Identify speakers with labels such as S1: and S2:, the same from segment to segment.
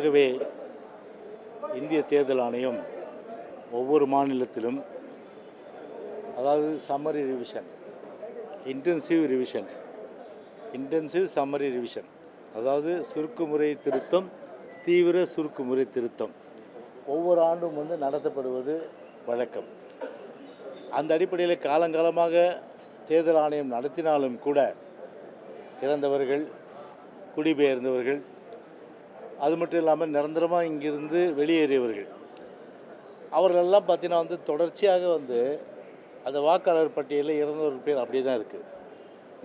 S1: ஆகவே இந்திய தேர்தல் ஆணையம் ஒவ்வொரு மாநிலத்திலும் அதாவது summary revision intensive revision intensive summary revision அதாவது சுருக்குமுறை திருத்தம் தீவிர சுருக்குமுறை திருத்தம் ஒவ்வொரு ஆண்டும் வந்து நடத்தப்படுவது வழக்கம். அந்த அடிப்படையில் காலங்காலமாக தேர்தல் ஆணையம் நடத்தினாலும் கூட இறந்தவர்கள் குடிபெயர்ந்தவர்கள் அது மட்டும் இல்லாமல் நிரந்தரமாக இங்கிருந்து வெளியேறியவர்கள். அவர்களெல்லாம் பார்த்தீங்கன்னா வந்து தொடர்ச்சியாக வந்து அந்த வாக்காளர் பட்டியலில் இறந்தவர்கள் பேர் அப்படியே தான் இருக்குது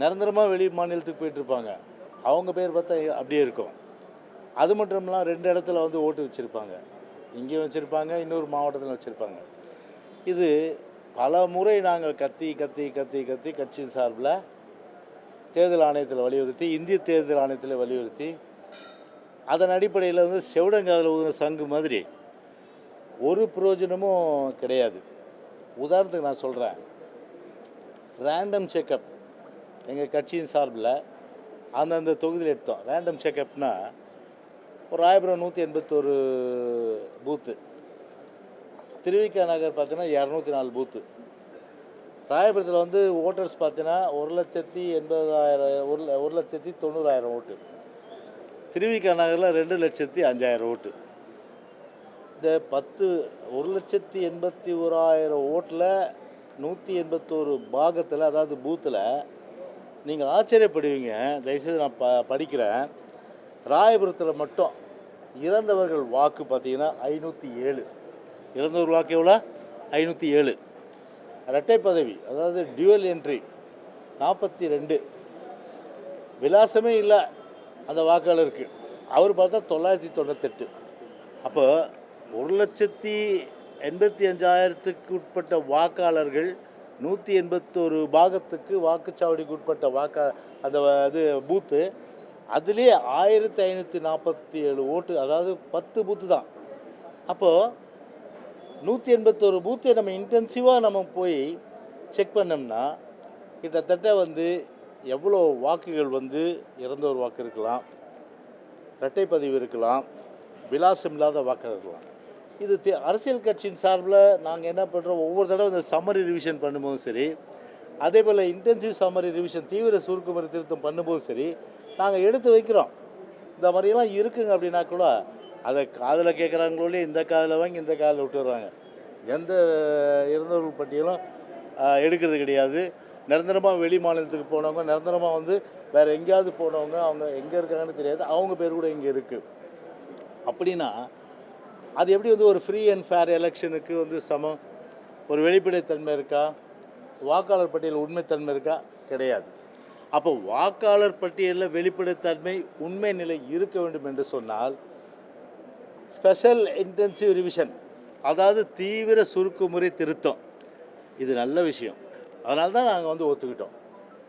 S1: நிரந்தரமாக வெளி மாநிலத்துக்கு போயிட்டுருப்பாங்க அவங்க பேர் பார்த்தா அப்படியே இருக்கும். அது மட்டும் இல்லாமல் ரெண்டு இடத்துல வந்து ஓட்டு வச்சுருப்பாங்க. இங்கேயும் வச்சுருப்பாங்க இன்னொரு மாவட்டத்தில் வச்சுருப்பாங்க. இது பல முறை நாங்கள் கத்தி கத்தி கத்தி கத்தி கட்சி சார்பில் தேர்தல் ஆணையத்தில் வலியுறுத்தி இந்திய தேர்தல் ஆணையத்தில் வலியுறுத்தி அதன் அடிப்படையில் வந்து செவிடங்காதில் ஊதுன சங்கு மாதிரி ஒரு பிரயோஜனமும் கிடையாது. உதாரணத்துக்கு நான் சொல்கிறேன் ரேண்டம் செக்கப் எங்கள் கட்சியின் சார்பில் அந்தந்த தொகுதியில் எடுத்தோம். ரேண்டம் செக்கப்னா ஒரு ராயபுரம் நூற்றி எண்பத்தொரு பூத்து திருவிக்கா நகர் பார்த்தீங்கன்னா இரநூத்தி நாலு பூத்து ராயபுரத்தில் வந்து ஓட்டர்ஸ் பார்த்தீங்கன்னா ஒரு லட்சத்தி எண்பதாயிரம் ஒரு ஒரு லட்சத்தி தொண்ணூறாயிரம் ஓட்டு. திருவிக நகரில் ரெண்டு லட்சத்தி அஞ்சாயிரம் ஓட்டு. இந்த பத்து ஒரு லட்சத்தி எண்பத்தி ஓராயிரம் ஓட்டில் நூற்றி எண்பத்தோரு பாகத்தில் அதாவது பூத்தில் நீங்கள் ஆச்சரியப்படுவீங்க. தயவுசெய்து நான் ப படிக்கிறேன். ராயபுரத்தில் மட்டும் இறந்தவர்கள் வாக்கு பார்த்தீங்கன்னா ஐநூற்றி ஏழு. இறந்தவர்கள் வாக்கு எவ்வளோ? ஐநூற்றி ஏழு. இரட்டை பதவி அதாவது டியூவல் என்ட்ரி நாற்பத்தி ரெண்டு. விலாசமே இல்லை. அந்த வாக்காளருக்கு அவர் பார்த்தா தொள்ளாயிரத்தி தொண்ணூத்தெட்டு. அப்போ ஒரு லட்சத்தி எண்பத்தி அஞ்சாயிரத்துக்கு உட்பட்ட வாக்காளர்கள் நூற்றி எண்பத்தோரு பாகத்துக்கு வாக்குச்சாவடிக்கு உட்பட்ட வாக்கா அந்த இது பூத்து அதுலேயே ஆயிரத்தி ஐநூற்றி நாற்பத்தி ஏழு ஓட்டு அதாவது பத்து பூத்து தான். அப்போது நூற்றி எண்பத்தோரு பூத்தை நம்ம இன்டென்சிவாக நம்ம போய் செக் பண்ணோம்னா கிட்டத்தட்ட வந்து எவ்வளோ வாக்குகள் வந்து இறந்தோர் வாக்கு இருக்கலாம் இரட்டை பதிவு இருக்கலாம் விலாசம் இல்லாத வாக்கு இருக்கலாம். இது அரசியல் கட்சியின் சார்பில் நாங்கள் என்ன பண்ணுறோம் ஒவ்வொரு தடவை இந்த சம்மரி ரிவிஷன் பண்ணும்போதும் சரி அதே போல் இன்டென்சிவ் சம்மரி ரிவிஷன் தீவிர சுருக்குமுறை திருத்தம் பண்ணும்போதும் சரி நாங்கள் எடுத்து வைக்கிறோம். இந்த மாதிரியெல்லாம் இருக்குங்க அப்படின்னா கூட அதை காதில் கேட்குறாங்களோலே இந்த காதில் வாங்கி இந்த காதில் விட்டுறாங்க எந்த இறந்தவர்கள் பட்டியலும் எடுக்கிறது கிடையாது. நிரந்தரமாக வெளி மாநிலத்துக்கு போனவங்க நிரந்தரமாக வந்து வேறு எங்கேயாவது போனவங்க அவங்க எங்கே இருக்காங்கன்னு தெரியாது. அவங்க பேர் கூட இங்கே இருக்குது அப்படின்னா அது எப்படி வந்து ஒரு ஃப்ரீ அண்ட் ஃபேர் எலெக்ஷனுக்கு வந்து சமம்? ஒரு வெளிப்படைத்தன்மை இருக்கா? வாக்காளர் பட்டியல் உண்மைத்தன்மை இருக்கா? கிடையாது. அப்போ வாக்காளர் பட்டியலில் வெளிப்படைத்தன்மை உண்மை நிலை இருக்க வேண்டும் என்று சொன்னால் ஸ்பெஷல் இன்டென்சிவ் ரிவிஷன் அதாவது தீவிர சுருக்குமுறை திருத்தம் இது நல்ல விஷயம். அதனால தான் நாங்கள் வந்து ஒத்துக்கிட்டோம்.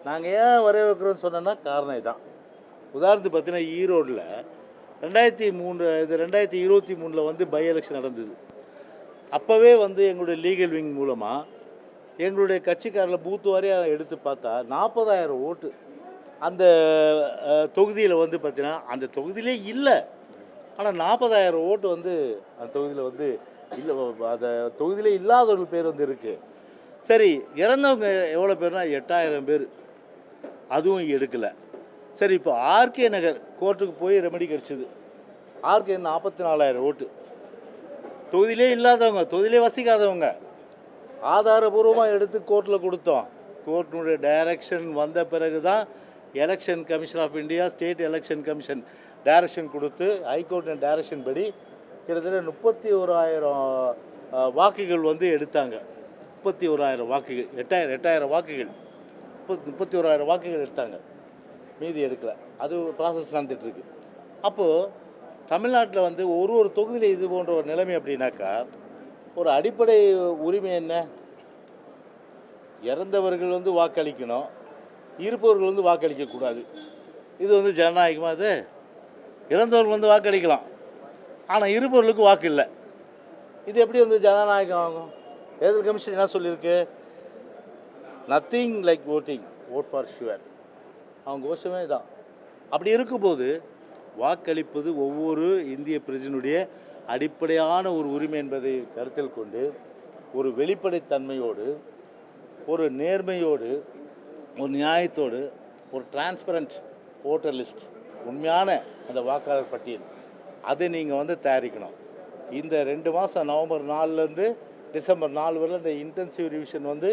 S1: நாங்கள் ஏன் வரவேற்கிறோம்னு சொன்னோன்னா காரணம் இதுதான் உதாரணத்துக்கு பார்த்தீங்கன்னா ஈரோடில் ரெண்டாயிரத்தி மூணு இது ரெண்டாயிரத்தி இருபத்தி மூணில் வந்து பை எலெக்ஷன் நடந்தது. அப்போவே வந்து எங்களுடைய லீகல் விங் மூலமாக எங்களுடைய கட்சிக்காரில் பூத்து வாரியாக எடுத்து பார்த்தா நாற்பதாயிரம் ஓட்டு. அந்த தொகுதியில் வந்து பார்த்தீங்கன்னா அந்த தொகுதியிலே இல்லை. ஆனால் நாற்பதாயிரம் ஓட்டு வந்து அந்த தொகுதியில் வந்து இல்லை அந்த தொகுதியிலே இல்லாதவர்கள் பேர் வந்து இருக்குது சரி இறந்தவங்க எவ்வளோ பேர்னா எட்டாயிரம் பேர். அதுவும் எடுக்கலை. சரி இப்போ ஆர்கே நகர் கோர்ட்டுக்கு போய் ரெமெடி கிடச்சிது. ஆர்கே நாற்பத்தி நாலாயிரம் ஓட்டு. தொகுதியிலே இல்லாதவங்க தொகுதியிலே வசிக்காதவங்க. ஆதாரபூர்வமாக எடுத்து கோர்ட்டில் கொடுத்தோம். கோர்ட்டினுடைய டைரக்ஷன் வந்த பிறகு தான் election commission of India state election commission direction கொடுத்து ஹைகோர்ட்டின் டைரக்ஷன் படி கிட்டத்தட்ட முப்பத்தி ஓராயிரம் வாக்குகள் வந்து எடுத்தாங்க. முப்பத்தி ஓராயிரம் வாக்குகள் எட்டாயிரம் எட்டாயிரம் வாக்குகள். முப்பத் முப்பத்தி ஓராயிரம் வாக்குகள் எடுத்தாங்க. மீதி எடுக்கல. அது ப்ராசஸ் நடந்துகிட்ருக்கு அப்போது தமிழ்நாட்டில் வந்து ஒரு ஒரு தொகுதியில் இது போன்ற ஒரு நிலைமை அப்படின்னாக்கா ஒரு அடிப்படை உரிமை என்ன? இறந்தவர்கள் வந்து வாக்களிக்கணும். இருப்பவர்கள் வந்து வாக்களிக்கக்கூடாது இது வந்து ஜனநாயகமாக அது இறந்தவர்கள் வந்து வாக்களிக்கலாம். ஆனால் இருப்பவர்களுக்கு வாக்கு இல்லை. இது எப்படி வந்து ஜனநாயகம் ஆகும்? தேர்தல் கமிஷன் என்ன சொல்லியிருக்கு? Nothing like voting vote for sure அவங்க கோஷமே தான் அப்படி இருக்கும்போது வாக்களிப்பது ஒவ்வொரு இந்திய பிரஜனுடைய அடிப்படையான ஒரு உரிமை என்பதை கருத்தில் கொண்டு ஒரு வெளிப்படைத்தன்மையோடு ஒரு நேர்மையோடு ஒரு நியாயத்தோடு ஒரு டிரான்ஸ்பரண்ட் ஓட்டர் லிஸ்ட் உண்மையான அந்த வாக்காளர் பட்டியல் அதை நீங்கள் வந்து தயாரிக்கணும். இந்த ரெண்டு மாதம் நவம்பர் நாலுலேருந்து டிசம்பர் நாலு வரையில் இந்த இன்டென்சிவ் ரிவிஷன் வந்து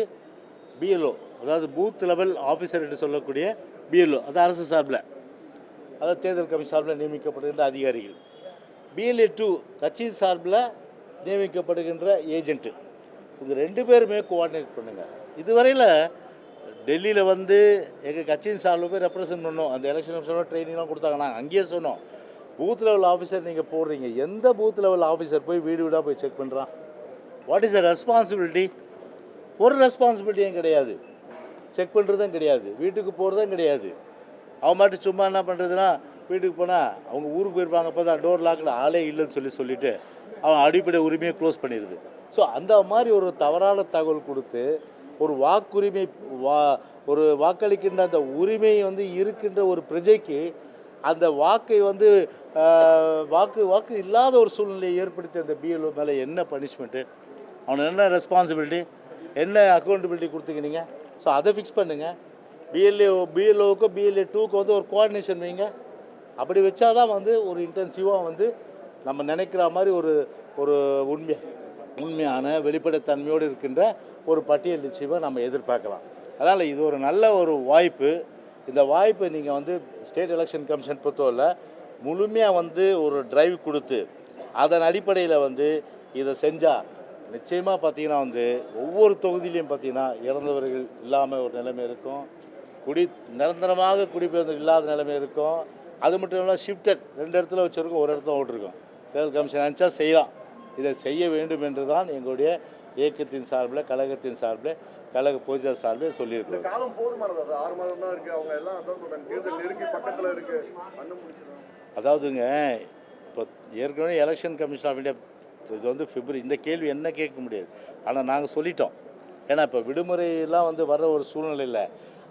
S1: பிஎல்ஓ அதாவது பூத் லெவல் ஆஃபீஸர் என்று சொல்லக்கூடிய பிஎல்ஓ அது அரசு சார்பில். அதாவது தேர்தல் கமிஷன் சார்பில் நியமிக்கப்படுகின்ற அதிகாரிகள். பிஎல்ஏ டூ கட்சி சார்பில் நியமிக்கப்படுகின்ற ஏஜென்ட்டு இது ரெண்டு பேருமே கோஆர்டினேட் பண்ணுங்கள் இதுவரையில் டெல்லியில் வந்து எங்கள் கட்சியின் சார்பில் போய் ரெப்ரசன்ட் பண்ணோம் அந்த எலெக்ஷன் கமிஷனோட ட்ரைனிங்லாம் கொடுத்தாங்க. நாங்கள் அங்கேயே சொன்னோம். பூத் லெவல் ஆஃபீஸர் நீங்கள் போடுறீங்க. எந்த பூத் லெவல் ஆஃபீஸர் போய் வீடு வீடாக போய் செக் பண்ணுறான் வாட் இஸ் அ ரெஸ்பான்சிபிலிட்டி ஒரு ரெஸ்பான்சிபிலிட்டியும் கிடையாது? செக் பண்ணுறதும் கிடையாது. வீட்டுக்கு போகிறதும் கிடையாது. அவன் மாட்டு சும்மா என்ன பண்ணுறதுன்னா வீட்டுக்கு போனால் அவங்க ஊருக்கு போயிருப்பாங்க அப்போ தான் டோர் லாக்கில் ஆளே இல்லைன்னு சொல்லி சொல்லிவிட்டு அவன் அடிப்படை உரிமையை க்ளோஸ் பண்ணிடுது. ஸோ அந்த மாதிரி ஒரு தவறான தகவல் கொடுத்து ஒரு வாக்குரிமை வா ஒரு வாக்களிக்கின்ற அந்த உரிமை வந்து இருக்கின்ற ஒரு பிரஜைக்கு அந்த வாக்கை வந்து வாக்கு வாக்கு இல்லாத ஒரு சூழ்நிலையை ஏற்படுத்தி அந்த பிஎல்ஓ மேலே என்ன பனிஷ்மெண்ட்டு அவனுக்கு என்ன ரெஸ்பான்சிபிலிட்டி என்ன அக்கௌண்டபிலிட்டி கொடுத்துக்கினீங்க ஸோ அதை ஃபிக்ஸ் பண்ணுங்கள் பிஎல்ஏ பிஎல்ஓவுக்கு பிஎல்ஏ டூக்கு வந்து ஒரு கோஆர்டினேஷன் வைங்க. அப்படி வச்சாதான் வந்து ஒரு இன்டென்சிவாக வந்து நம்ம நினைக்கிற மாதிரி ஒரு ஒரு உண்மை உண்மையான வெளிப்படைத்தன்மையோடு இருக்கின்ற ஒரு பட்டியல் நிச்சயமாக நம்ம எதிர்பார்க்கலாம். அதனால் இது ஒரு நல்ல ஒரு வாய்ப்பு. இந்த வாய்ப்பை நீங்கள் வந்து ஸ்டேட் எலெக்ஷன் கமிஷன் பொறுத்தவரை முழுமையாக வந்து ஒரு டிரைவ் கொடுத்து அதன் அடிப்படையில் வந்து இதை செஞ்சால் நிச்சயமாக பார்த்தீங்கன்னா வந்து ஒவ்வொரு தொகுதியிலையும் பார்த்தீங்கன்னா இறந்தவர்கள் இல்லாமல் ஒரு நிலைமை இருக்கும். குடி நிரந்தரமாக குடிபெயர்ந்து இல்லாத நிலைமை இருக்கும். அது மட்டும் இல்லாமல் ஷிஃப்டட் ரெண்டு இடத்துல வச்சுருக்கோம் ஒரு இடத்துல ஓட்டிருக்கோம். தேர்தல் கமிஷன் நினச்சா செய்யலாம். இதை செய்ய வேண்டும் என்று தான் எங்களுடைய இயக்கத்தின் சார்பில் கழகத்தின் சார்பில் கழக பூஜா சார்பில் சொல்லியிருக்கிறோம்.
S2: இந்த காலம் போதுமானது ஆறு மாதம் தான் இருக்கு. அவங்க எல்லாம் அதான் தேர்தல் நெருங்கி பக்கத்துல இருக்கு. பண்ண முடிச்சிடும்
S1: அதாவதுங்க இப்போ ஏற்கனவே எலெக்ஷன் கமிஷன் ஆஃப் இந்தியா இது வந்து பிப்ரவரி இந்த கேள்வி என்ன கேட்க முடியாது. ஆனால் நாங்கள் சொல்லிட்டோம். ஏன்னா இப்போ விடுமுறையெல்லாம் வந்து வர்ற ஒரு சூழ்நிலையில்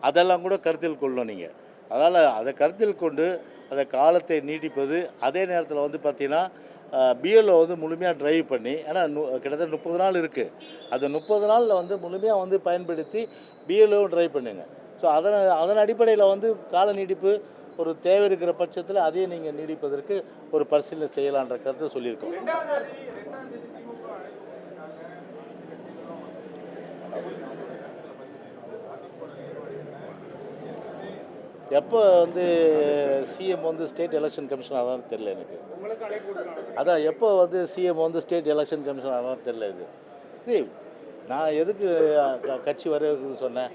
S1: அதெல்லாம் கூட கருத்தில் கொள்ளணும் நீங்கள் அதனால் அதை கருத்தில் கொண்டு அந்த காலத்தை நீட்டிப்பது அதே நேரத்தில் வந்து பார்த்திங்கன்னா பிஎல்ஓ வந்து முழுமையாக ட்ரைவ் பண்ணி ஏன்னா கிட்டத்தட்ட முப்பது நாள் இருக்குது அந்த முப்பது நாளில் வந்து முழுமையாக வந்து பயன்படுத்தி பிஎல்ஓவும் ட்ரைவ் பண்ணுங்க. ஸோ அதன் அதன் அடிப்படையில் வந்து கால நீட்டிப்பு ஒரு தேவை இருக்கிற பட்சத்தில் அதையும் நீங்கள் நீடிப்பதற்கு ஒரு பரிசீலனை செய்யலான்ற கருத்தை சொல்லியிருக்கோம். எப்போ வந்து சிஎம் வந்து ஸ்டேட் எலெக்ஷன் கமிஷன் ஆனாலும் தெரில எனக்கு. அதான் எப்போ வந்து சிஎம் வந்து ஸ்டேட் எலெக்ஷன் கமிஷன் ஆனாலும் தெரில இது. சரி நான் எதுக்கு க- கட்சி வரையறுக்குன்னு சொன்னேன்.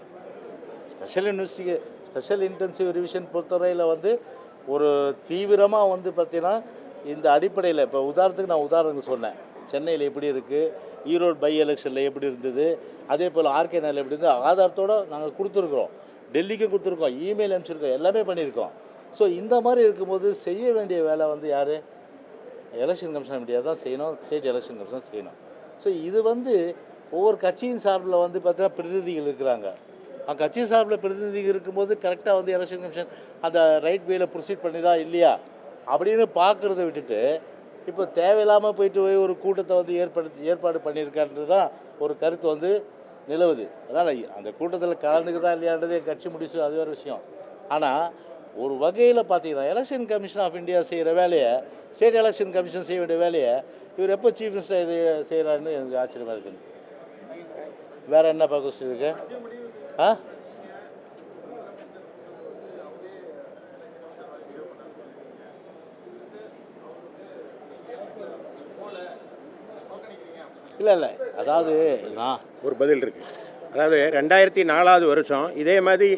S1: Special investigate special intensive revision பொறுத்தவரையில் வந்து ஒரு தீவிரமாக வந்து பார்த்தீங்கன்னா இந்த அடிப்படையில் இப்போ உதாரணத்துக்கு நான் உதாரணங்கள் சொன்னேன். சென்னையில் எப்படி இருக்குது ஈரோடு பை எலெக்ஷனில் எப்படி இருந்தது? அதே போல் ஆர்கே நாளில் எப்படி இருந்தது? ஆதாரத்தோடு நாங்கள் கொடுத்துருக்குறோம். டெல்லிக்கும் கொடுத்துருக்கோம். இமெயில் அனுப்பிச்சிருக்கோம். எல்லாமே பண்ணியிருக்கோம். ஸோ இந்த மாதிரி இருக்கும்போது செய்ய வேண்டிய வேலை வந்து யார்? எலெக்ஷன் கமிஷன் மீடியா தான் செய்யணும். ஸ்டேட் எலெக்ஷன் கமிஷன் செய்யணும். ஸோ இது வந்து ஒவ்வொரு கட்சியின் சார்பில் வந்து பார்த்தீங்கன்னா பிரதிநிதிகள் இருக்கிறாங்க. கட்சி சார்பில் பிரதிநிதிகள் இருக்கும்போது கரெக்டாக வந்து எலெக்ஷன் கமிஷன் அந்த ரைட் வேல ப்ரொசீட் பண்ணிதா இல்லையா? அப்படின்னு பார்க்குறத விட்டுட்டு இப்போ தேவையில்லாமல் போயிட்டு போய் ஒரு கூட்டத்தை வந்து ஏற்படுத்தி ஏற்பாடு பண்ணியிருக்கான்றது தான் ஒரு கருத்து வந்து நிலவுது. அதனால் அந்த கூட்டத்தில் கலந்துக்கிறதா இல்லையான்றது என் கட்சி முடிச்சு அது வேறு விஷயம். ஆனால் ஒரு வகையில் பார்த்தீங்கன்னா எலெக்ஷன் கமிஷன் ஆஃப் இந்தியா செய்கிற வேலையை ஸ்டேட் எலெக்ஷன் கமிஷன் செய்ய வேண்டிய வேலையை இவர் எப்போ சீஃப் மினிஸ்டர் செய்கிறாருன்னு எனக்கு ஆச்சரியமாக இருக்குது வேறு என்னப்பா பார்க்க இருக்கு ஆ? இல்லை இல்லை. அதாவது நான்
S3: ஒரு பதில் இருக்கு. அதாவது ரெண்டாயிரத்தி நாலாவது வருஷம் இதே மாதிரி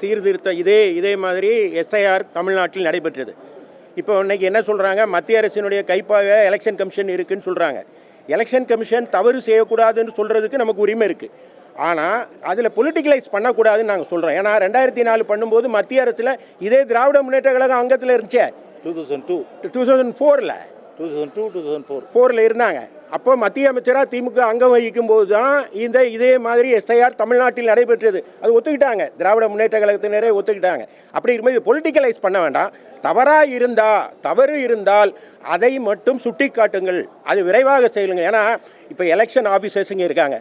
S3: சீர்திருத்தம் இதே இதே மாதிரி எஸ்ஐஆர் தமிழ்நாட்டில் நடைபெற்றது. இப்போ இன்னைக்கு என்ன சொல்கிறாங்க மத்திய அரசினுடைய கைப்பாக எலெக்ஷன் கமிஷன் இருக்குன்னு சொல்கிறாங்க எலெக்ஷன் கமிஷன் தவறு செய்யக்கூடாதுன்னு சொல்கிறதுக்கு நமக்கு உரிமை இருக்குது ஆனால் அதில் பொலிட்டிக்கலைஸ் பண்ணக்கூடாதுன்னு நாங்கள் சொல்கிறோம் ஏன்னா ரெண்டாயிரத்தி நாலு பண்ணும்போது மத்திய அரசில் இதே திராவிட முன்னேற்ற கழகம் அங்கத்தில் இருந்துச்சே.
S1: Two thousand two
S3: two thousand ஃபோரில்
S1: two thousand two two thousand four
S3: ஃபோரில் இருந்தாங்க. அப்போ மத்திய அமைச்சராக திமுக அங்கம் வகிக்கும் போது தான் இந்த இதே மாதிரி எஸ்ஐஆர் தமிழ்நாட்டில் நடைபெற்றது. அது ஒத்துக்கிட்டாங்க. திராவிட முன்னேற்ற கழகத்தினரே ஒத்துக்கிட்டாங்க. அப்படி இருக்கும்போது பொலிட்டிக்கலைஸ் பண்ண வேண்டாம். தவறாக இருந்தா தவறு இருந்தால் அதை மட்டும் சுட்டி காட்டுங்கள் அது விரைவாக செய்யுங்க ஏன்னா இப்போ எலெக்ஷன் ஆஃபீஸர்ஸ் இங்கே இருக்காங்க.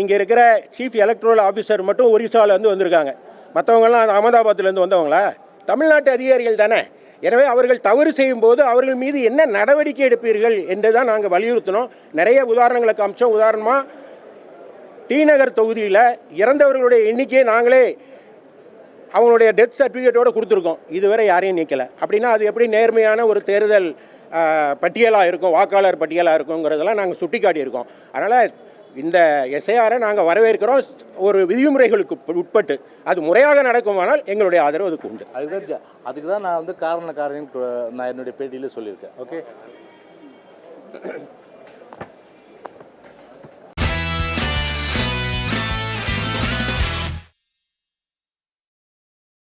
S3: இங்கே இருக்கிற சீஃப் எலக்ட்ரல் ஆஃபீஸர் மட்டும் ஒரிசாவிலேருந்து வந்திருக்காங்க. மற்றவங்கள்லாம் அகமதாபாத்லேருந்து வந்தவங்களா? தமிழ்நாட்டு அதிகாரிகள் தானே? எனவே அவர்கள் தவறு செய்யும்போது அவர்கள் மீது என்ன நடவடிக்கை எடுப்பீர்கள் என்று தான் நாங்கள் வலியுறுத்தினோம். நிறைய உதாரணங்களை காமிச்சோம். உதாரணமாக டி நகர் தொகுதியில் இறந்தவர்களுடைய எண்ணிக்கையை நாங்களே அவங்களுடைய டெத் சர்டிஃபிகேட்டோடு கொடுத்துருக்கோம். இதுவரை யாரையும் நீக்கலை. அப்படின்னா அது எப்படி நேர்மையான ஒரு தேர்தல் பட்டியலாக இருக்கும்? வாக்காளர் பட்டியலாக இருக்குங்கிறதெல்லாம் நாங்கள் சுட்டி காட்டியிருக்கோம் அதனால் இந்த எஸ்ஐஆரை நாங்கள் வரவேற்கிறோம். ஒரு விதிமுறைகளுக்கு உட்பட்டு அது முறையாக நடக்குமானால் எங்களுடைய ஆதரவு அதுக்கு உண்டு.
S1: அதுதான் அதுக்கு தான் நான் வந்து காரண காரணம் நான் என்னுடைய பேட்டியில் சொல்லியிருக்கேன். ஓகே